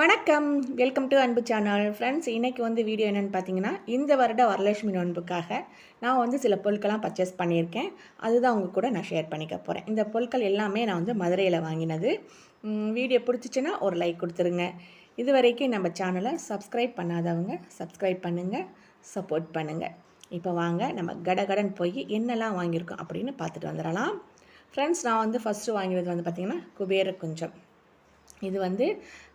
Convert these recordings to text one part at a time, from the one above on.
வணக்கம். Welcome to Anbu channel friends இன்றைக்கி வந்து வீடியோ என்னென்னு பார்த்தீங்கன்னா இந்த வருட வரலட்சுமி நோன்புக்காக நான் வந்து சில பொருட்கள்லாம் பர்ச்சேஸ் பண்ணியிருக்கேன். அதுதான் உங்கள் கூட நான் ஷேர் பண்ணிக்க போகிறேன் இந்த பொருட்கள் எல்லாமே நான் வந்து மதுரையில் வாங்கினது. வீடியோ பிடிச்சிச்சின்னா ஒரு லைக் கொடுத்துருங்க. இது வரைக்கும் நம்ம சேனலை சப்ஸ்கிரைப் பண்ணாதவங்க சப்ஸ்கிரைப் பண்ணுங்கள் சப்போர்ட் பண்ணுங்கள் இப்போ வாங்க நம்ம கடகடன் போய் என்னெல்லாம் வாங்கியிருக்கோம் அப்படின்னு பார்த்துட்டு வந்துடலாம். ஃப்ரெண்ட்ஸ் நான் வந்து ஃபஸ்ட்டு வாங்கினது வந்து பார்த்திங்கன்னா குபேர குஞ்சம். இது வந்து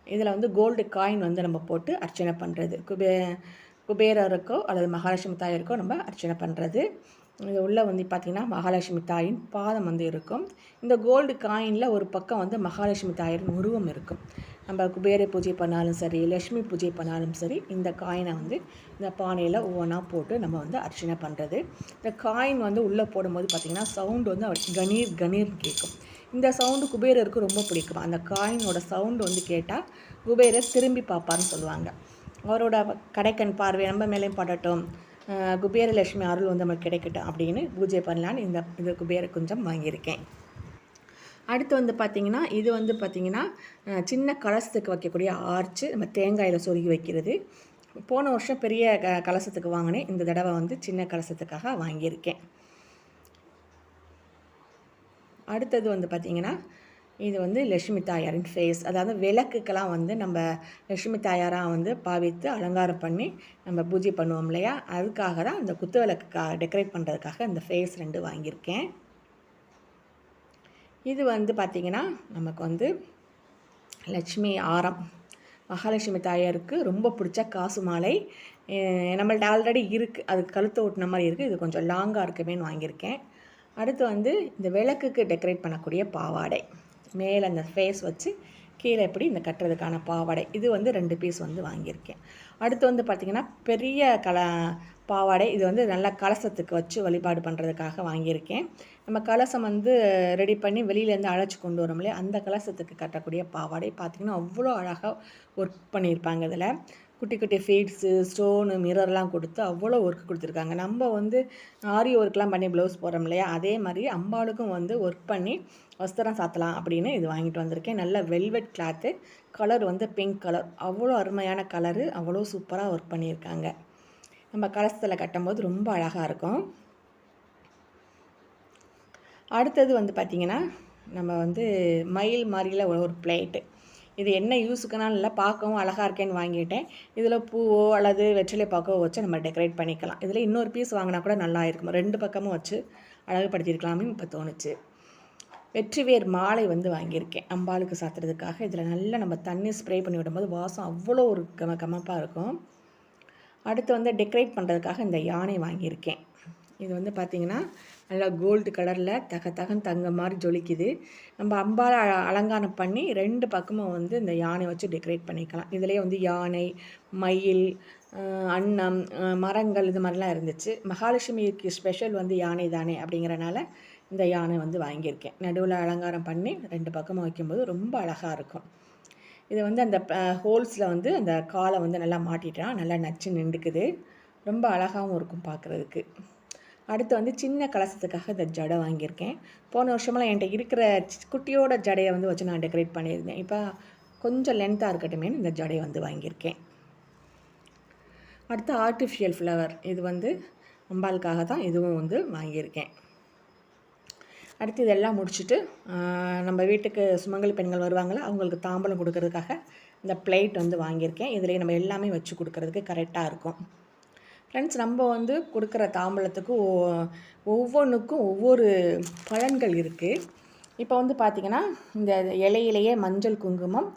இதில் வந்து கோல்டு காயின் வந்து நம்ம போட்டு அர்ச்சனை பண்ணுறது குபே குபேரருக்கோ அல்லது மகாலட்சுமி தாயருக்கோ நம்ம அர்ச்சனை பண்ணுறது இது உள்ளே வந்து பார்த்திங்கன்னா மகாலட்சுமி தாயின் பாதம் வந்து இருக்கும். இந்த கோல்டு காயினில் ஒரு பக்கம் வந்து மகாலட்சுமி தாயரின் உருவம் இருக்கும். நம்ம குபேர பூஜை பண்ணாலும் சரி லக்ஷ்மி பூஜை பண்ணாலும் சரி இந்த காயினை வந்து இந்த பானையில் ஒவ்வொன்றா போட்டு நம்ம வந்து அர்ச்சனை பண்ணுறது இந்த காயின் வந்து உள்ளே போடும்போது பார்த்திங்கன்னா சவுண்டு வந்து கணீர் கணீர் கேட்கும் இந்த சவுண்டு குபேரருக்கு ரொம்ப பிடிக்கும். அந்த காயினோட சவுண்டு வந்து கேட்டால் குபேரர் திரும்பி பார்ப்பார்னு சொல்லுவாங்க. அவரோட கடைக்கண் பார்வை நம்ம மேலேயும் படட்டும் குபேரலட்சுமி அருள் வந்து நமக்கு கிடைக்கட்டும் அப்படின்னு பூஜை பண்ணலான்னு இந்த இது குபேர குஞ்சம் வாங்கியிருக்கேன். அடுத்து வந்து பார்த்திங்கன்னா இது வந்து பார்த்திங்கன்னா சின்ன கலசத்துக்கு வைக்கக்கூடிய ஆர்ச்சு நம்ம தேங்காயில் சொருகி வைக்கிறது. போன வருஷம் பெரிய க கலசத்துக்கு வாங்கினேன். இந்த தடவை வந்து சின்ன கலசத்துக்காக வாங்கியிருக்கேன். அடுத்தது வந்து பார்த்திங்கன்னா இது வந்து லட்சுமி தாயாரின் ஃபேஸ் அதாவது விளக்குக்கெல்லாம் வந்து நம்ம லட்சுமி தாயாராக வந்து பாவித்து அலங்காரம் பண்ணி நம்ம பூஜை பண்ணுவோம் இல்லையா? அதுக்காக தான் அந்த குத்து விளக்குக்கா டெக்கரேட் பண்ணுறதுக்காக இந்த ஃபேஸ் ரெண்டு வாங்கியிருக்கேன். இது வந்து பார்த்திங்கன்னா நமக்கு வந்து லட்சுமி ஆரம். மகாலட்சுமி தாயாருக்கு ரொம்ப பிடிச்ச காசு மாலை. நம்மள்ட்ட ஆல்ரெடி இருக்குது அது கழுத்தை ஓட்டின மாதிரி இருக்குது இது கொஞ்சம் லாங்காக இருக்குமேன்னு வாங்கியிருக்கேன். அடுத்து வந்து இந்த விளக்குக்கு டெக்கரேட் பண்ணக்கூடிய பாவாடை. மேலே அந்த ஃபேஸ் வச்சு கீழே எப்படி இந்த கட்டுறதுக்கான பாவாடை. இது வந்து ரெண்டு பீஸ் வந்து வாங்கியிருக்கேன். அடுத்து வந்து பார்த்திங்கன்னா பெரிய கல பாவாடை. இது வந்து நல்லா கலசத்துக்கு வச்சு வழிபாடு பண்ணுறதுக்காக வாங்கியிருக்கேன். நம்ம கலசம் வந்து ரெடி பண்ணி வெளியிலேருந்து அழைச்சி கொண்டு வரோம் இல்லையா? அந்த கலசத்துக்கு கட்டக்கூடிய பாவாடை. பார்த்திங்கன்னா அவ்வளோ அழகாக ஒர்க் பண்ணியிருப்பாங்க இதில். குட்டி குட்டி ஃபீட்ஸு ஸ்டோனு மிரர்லாம் கொடுத்து அவ்வளோ ஒர்க் கொடுத்துருக்காங்க. நம்ம வந்து ஆரி ஒர்க்லாம் பண்ணி ப்ளவுஸ் போகிறோம் இல்லையா? அதே மாதிரி அம்பாளுக்கும் வந்து ஒர்க் பண்ணி வஸ்திரம் சாத்தலாம் அப்படின்னு இது வாங்கிட்டு வந்திருக்கேன். நல்ல வெல்வெட் கிளாத்து கலர் வந்து பிங்க் கலர் அவ்வளோ அருமையான கலரு அவ்வளோ சூப்பராக ஒர்க் பண்ணியிருக்காங்க. நம்ம கலசத்தில் கட்டும்போது ரொம்ப அழகாக இருக்கும். அடுத்தது வந்து பார்த்திங்கன்னா நம்ம வந்து மயில் மாதிரியில் ஒரு பிளேட்டு இது என்ன யூஸுக்குனாலும் இல்லை பார்க்கவும் அழகாக இருக்கேன்னு வாங்கிட்டேன். இதில் பூவோ அல்லது வெற்றிலை பாக்கோ வச்சு நம்ம டெக்கரேட் பண்ணிக்கலாம். இதில் இன்னொரு பீஸ் வாங்கினா கூட நல்லா இருக்கும். ரெண்டு பக்கமும் வச்சு அழகுபடுத்தியிருக்கலாமே இப்போ தோணுச்சு. வெற்றிவேர் மாலை வந்து வாங்கியிருக்கேன். அம்பாளுக்கு சாத்துறதுக்காக. இதில் நல்லா நம்ம தண்ணி ஸ்ப்ரே பண்ணி விடும்போது வாசம் அவ்வளோ ஒரு கம கமப்பாக இருக்கும். அடுத்து வந்து டெக்கரேட் பண்ணுறதுக்காக இந்த யானை வாங்கியிருக்கேன். இது வந்து பார்த்திங்கன்னா நல்லா கோல்டு கலரில் தக தகன் தங்க மாதிரி ஜொலிக்குது. நம்ம அம்பால் அ- அலங்காரம் பண்ணி ரெண்டு பக்கமும் வந்து இந்த யானை வச்சு டெக்கரேட் பண்ணிக்கலாம். இதுலேயே வந்து யானை மயில் அன்னம் மரங்கள் இது மாதிரிலாம் இருந்துச்சு. மகாலட்சுமிக்கு ஸ்பெஷல் வந்து யானை தானே அப்படிங்கிறனால இந்த யானை வந்து வாங்கியிருக்கேன். நடுவில் அலங்காரம் பண்ணி ரெண்டு பக்கமும் வைக்கும்போது ரொம்ப அழகாக இருக்கும். இது வந்து அந்த ஹோல்ஸில் வந்து அந்த காலை வந்து நல்லா மாட்டிட்டா நல்லா நச்சு நின்றுக்குது. ரொம்ப அழகாகவும் இருக்கும் பார்க்குறதுக்கு அடுத்து வந்து சின்ன கலசத்துக்காக இந்த ஜடை வாங்கியிருக்கேன். போன வருஷமெல்லாம் என்கிட்ட இருக்கிற சி- குட்டியோட ஜடையை வந்து வச்சு நான் டெக்கரேட் பண்ணியிருந்தேன். இப்போ கொஞ்சம் லென்த்தாக இருக்கட்டுமே இந்த ஜடையை வந்து வாங்கியிருக்கேன். அடுத்து ஆர்டிஃபிஷியல் ஃப்ளவர் இது வந்து அம்பாளுக்காக தான் இதுவும் வந்து வாங்கியிருக்கேன். அடுத்து இதெல்லாம் முடிச்சுட்டு நம்ம வீட்டுக்கு சுமங்கலி பெண்கள் வருவாங்களே அவங்களுக்கு தாம்பலம் கொடுக்கறதுக்காக இந்த பிளேட் வந்து வாங்கியிருக்கேன். இதில் நம்ம எல்லாமே வச்சு கொடுக்கறதுக்கு கரெக்டாக இருக்கும். ஃப்ரெண்ட்ஸ் நம்ம வந்து கொடுக்குற தாம்பழத்துக்கு ஒ- ஒவ்வொன்றுக்கும் ஒவ்வொரு பலன்கள் இருக்குது இப்போ வந்து பார்த்திங்கன்னா இந்த இலையிலேயே மஞ்சள் குங்குமம்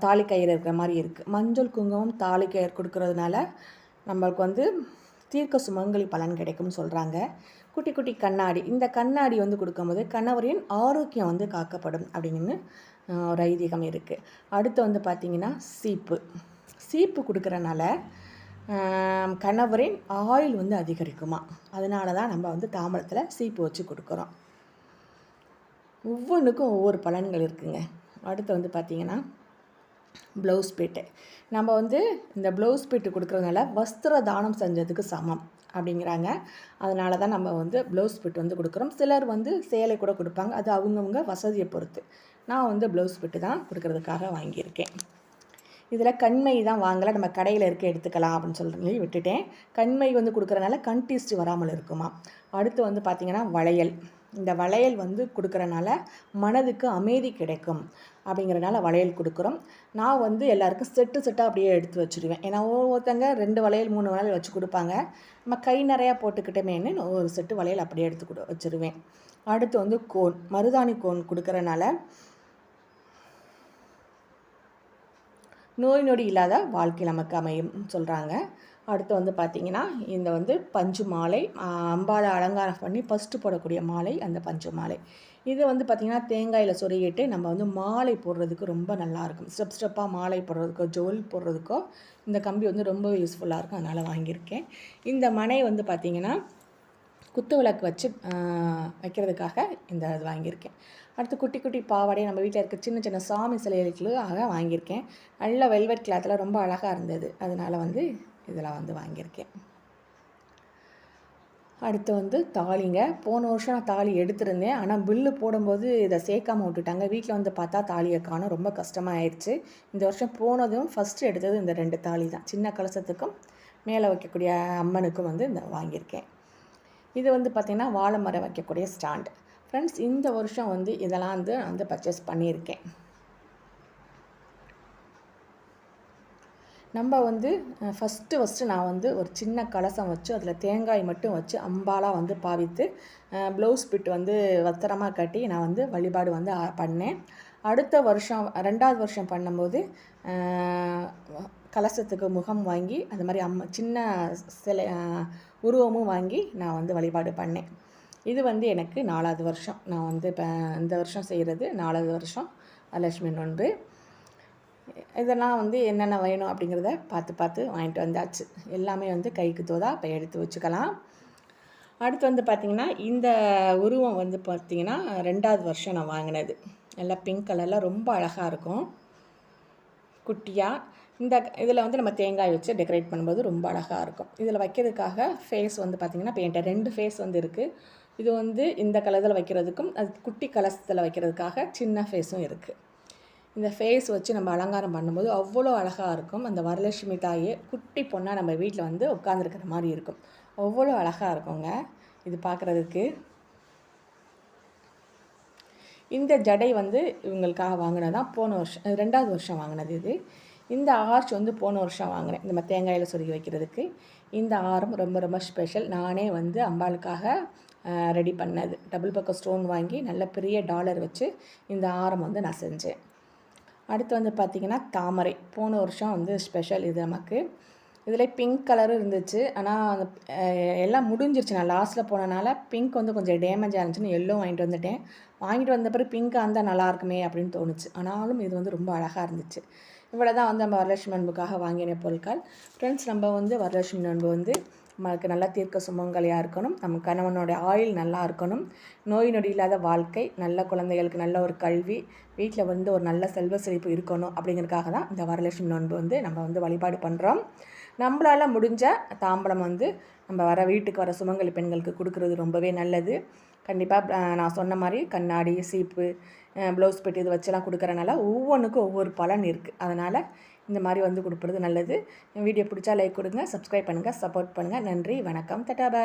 தாலிக்கயிறு இருக்கிற மாதிரி இருக்குது மஞ்சள் குங்குமம் தாலிக்கயிறு கொடுக்கறதுனால நம்மளுக்கு வந்து தீர்க்க சுமங்கலி பலன் கிடைக்கும்னு சொல்கிறாங்க குட்டி குட்டி கண்ணாடி. இந்த கண்ணாடி வந்து கொடுக்கும்போது கணவரின் ஆரோக்கியம் வந்து காக்கப்படும் அப்படின்னு ஒரு ஐதீகம் இருக்குது அடுத்து வந்து பார்த்திங்கன்னா சீப்பு. சீப்பு கொடுக்குறனால கணவரின் ஆயில் வந்து அதிகரிக்குமா? அதனால தான் நம்ம வந்து தாமரத்தில் சீப்பு வச்சு கொடுக்குறோம். ஒவ்வொன்றுக்கும் ஒவ்வொரு பலன்கள் இருக்குங்க. அடுத்து வந்து பார்த்திங்கன்னா ப்ளவுஸ் பீட்டு நம்ம வந்து இந்த ப்ளவுஸ் பீட்டு கொடுக்குறதுனால வஸ்திர தானம் செஞ்சதுக்கு சமம் அப்படிங்கிறாங்க. அதனால தான் நம்ம வந்து ப்ளவுஸ் பிட் வந்து கொடுக்குறோம். சிலர் வந்து சேலை கூட கொடுப்பாங்க. அது அவங்கவுங்க வசதியை பொறுத்து. நான் வந்து ப்ளவுஸ் பிட்டு தான் கொடுக்கறதுக்காக வாங்கியிருக்கேன். இதில் கண்மை தான் வாங்கலை நம்ம கடையில் இருக்க எடுத்துக்கலாம் அப்படின்னு சொல்லி விட்டுட்டேன். கண்மை வந்து கொடுக்குறனால கண் டீஸ்ட் வராமல் இருக்குமா? அடுத்து வந்து பார்த்திங்கன்னா வளையல். இந்த வளையல் வந்து கொடுக்குறனால மனதுக்கு அமைதி கிடைக்கும் அப்படிங்கிறனால வளையல் கொடுக்குறோம். நான் வந்து எல்லாருக்கும் செட்டு செட்டாக அப்படியே எடுத்து வச்சுருவேன் ஏன்னா ஒவ்வொருத்தங்க ரெண்டு வளையல் மூணு வளையல் வச்சு கொடுப்பாங்க. நம்ம கை நிறையா போட்டுக்கிட்டமேன்னு ஒரு செட்டு வளையல் அப்படியே எடுத்து கொடு வச்சுருவேன் அடுத்து வந்து கோன் மருதாணி கோன் கொடுக்குறனால நோய் நொடி இல்லாத வாழ்க்கை நமக்கு அமையும் சொல்கிறாங்க அடுத்து வந்து பார்த்திங்கன்னா இந்த வந்து பஞ்சு மாலை அம்பாலை அலங்காரம் பண்ணி ஃபஸ்ட்டு போடக்கூடிய மாலை அந்த பஞ்சு மாலை. இது வந்து பார்த்திங்கன்னா தேங்காயில் சொருகிட்டு நம்ம வந்து மாலை போடுறதுக்கு ரொம்ப நல்லாயிருக்கும் ஸ்டெப் ஸ்டெப்பாக மாலை போடுறதுக்கோ ஜோல் போடுறதுக்கோ இந்த கம்பி வந்து ரொம்ப யூஸ்ஃபுல்லாக இருக்கும். அதனால் வாங்கியிருக்கேன். இந்த மனை வந்து பார்த்திங்கன்னா குத்து விளக்கு வச்சு வைக்கிறதுக்காக இந்த இது வாங்கியிருக்கேன். அடுத்து குட்டி குட்டி பாவாடை நம்ம வீட்டில் இருக்க சின்ன சின்ன சாமி சிலைகளுக்காக வாங்கியிருக்கேன். நல்ல வெல்வெட் கிளாத்தில் ரொம்ப அழகாக இருந்தது. அதனால் வந்து இதெல்லாம் வந்து வாங்கியிருக்கேன். அடுத்து வந்து தாலிங்க. போன வருஷம் நான் தாலி எடுத்திருந்தேன். ஆனால் பில்லு போடும்போது இதை சேர்க்காம விட்டுட்டாங்க. வீட்டில் வந்து பார்த்தா தாலியை காணும் ரொம்ப கஷ்டமாக ஆயிடுச்சு இந்த வருஷம் போனதும் ஃபஸ்ட்டு எடுத்தது இந்த ரெண்டு தாலி தான். சின்ன கலசத்துக்கும் மேலே வைக்கக்கூடிய அம்மனுக்கும் வந்து இந்த வாங்கியிருக்கேன். இது வந்து பார்த்திங்கன்னா வாழை மரம் வைக்கக்கூடிய ஸ்டாண்டு ஃப்ரெண்ட்ஸ் இந்த வருஷம் வந்து இதெல்லாம் வந்து நான் வந்து பர்ச்சேஸ் பண்ணியிருக்கேன். நம்ம வந்து ஃபஸ்ட்டு ஃபஸ்ட்டு நான் வந்து ஒரு சின்ன கலசம் வச்சு அதில் தேங்காய் மட்டும் வச்சு அம்பாலாக வந்து பாவித்து ப்ளவுஸ் பிட் வந்து வத்திரமாக கட்டி நான் வந்து வழிபாடு வந்து பண்ணேன். அடுத்த வருஷம் ரெண்டாவது வருஷம் பண்ணும்போது கலசத்துக்கு முகம் வாங்கி அந்த மாதிரி அம்மா சின்ன சிலை உருவமும் வாங்கி நான் வந்து வழிபாடு பண்ணேன். இது வந்து எனக்கு நாலாவது வருஷம். நான் வந்து இப்போ இந்த வருஷம் செய்கிறது நாலாவது வருஷம். லட்சுமி நோன்பு இதெல்லாம் வந்து என்னென்ன வேணும் அப்படிங்கிறத பார்த்து பார்த்து வாங்கிட்டு வந்தாச்சு. எல்லாமே வந்து கைக்கு தோதா இப்போ எடுத்து வச்சுக்கலாம். அடுத்து வந்து பார்த்திங்கன்னா இந்த உருவம் வந்து பார்த்திங்கன்னா ரெண்டாவது வருஷம் நான் வாங்கினது. எல்லாம் பிங்க் கலரில் ரொம்ப அழகாக இருக்கும். குட்டியாக இந்த இதில் வந்து நம்ம தேங்காய் வச்சு டெக்கரேட் பண்ணும்போது ரொம்ப அழகாக இருக்கும். இதில் வைக்கிறதுக்காக ஃபேஸ் வந்து பார்த்திங்கன்னா இப்போ என்கிட்ட ரெண்டு ஃபேஸ் வந்து இருக்குது இது வந்து இந்த கலத்தில் வைக்கிறதுக்கும் அது குட்டி கலசத்தில் வைக்கிறதுக்காக சின்ன ஃபேஸும் இருக்குது இந்த ஃபேஸ் வச்சு நம்ம அலங்காரம் பண்ணும்போது அவ்வளோ அழகாக இருக்கும். அந்த வரலட்சுமி தாயே குட்டி பொண்ணாக நம்ம வீட்டில் வந்து உட்காந்துருக்கிற மாதிரி இருக்கும். அவ்வளோ அழகாக இருக்குங்க. இது பார்க்குறதுக்கு இந்த ஜடை வந்து இவங்களுக்காக வாங்கினது தான் போன வருஷம் ரெண்டாவது வருஷம் வாங்கினது இது. இந்த ஆர்ச் வந்து போன வருஷம் வாங்கினேன். நம்ம தேங்காயில் சொருகி வைக்கிறதுக்கு. இந்த ஆரம் ரொம்ப ரொம்ப ஸ்பெஷல் நானே வந்து அம்பாளுக்காக ரெடி பண்ணது. டபுள் பக்கம் ஸ்டோன் வாங்கி நல்ல பெரிய டாலர் வச்சு இந்த ஆரம் வந்து நான் செஞ்சேன். அடுத்து வந்து பார்த்திங்கன்னா தாமரை. போன வருஷம் வந்து ஸ்பெஷல் இது நமக்கு. இதில் பிங்க் கலரும் இருந்துச்சு. ஆனால் அந்த எல்லாம் முடிஞ்சிருச்சு. நான் லாஸ்ட்டில் போனனால பிங்க் வந்து கொஞ்சம் டேமேஜ் ஆயிருந்துச்சுன்னு எல்லோ வாங்கிட்டு வந்துட்டேன். வாங்கிட்டு வந்த பிறகு பிங்க் ஆந்தால் நல்லா இருக்குமே அப்படின்னு தோணுச்சு. ஆனாலும் இது வந்து ரொம்ப அழகாக இருந்துச்சு. இவ்வளோ தான் வந்து நம்ம வரலட்சுமி அன்புக்காக வாங்கின பொருட்கள். ஃப்ரெண்ட்ஸ் நம்ம வந்து வரலட்சுமி அன்பு வந்து நமக்கு நல்லா தீர்க்க சுமங்கலியாக இருக்கணும். நம்ம கணவனோட ஆயில் நல்லா இருக்கணும். நோய் நொடி இல்லாத வாழ்க்கை நல்ல குழந்தைகளுக்கு நல்ல ஒரு கல்வி வீட்டில் வந்து ஒரு நல்ல செல்வ செழிப்பு இருக்கணும் அப்படிங்கிறதுக்காக தான் இந்த வரலட்சுமி நோன்பு வந்து நம்ம வந்து வழிபாடு பண்ணுறோம் நம்மளால் முடிஞ்ச தாம்பலம் வந்து நம்ம வர வீட்டுக்கு வர சுமங்கலி பெண்களுக்கு கொடுக்குறது ரொம்பவே நல்லது. கண்டிப்பாக நான் சொன்ன மாதிரி கண்ணாடி சீப்பு ப்ளவுஸ் பெட்டி இது வச்செல்லாம் கொடுக்குறனால ஒவ்வொன்றுக்கும் ஒவ்வொரு பலன் இருக்குது அதனால் இந்த மாதிரி வந்து கொடுக்குறது நல்லது. வீடியோ பிடிச்சா லைக் கொடுங்க சப்ஸ்கிரைப் பண்ணுங்கள் சப்போர்ட் பண்ணுங்கள் நன்றி வணக்கம் தட்டா பாய்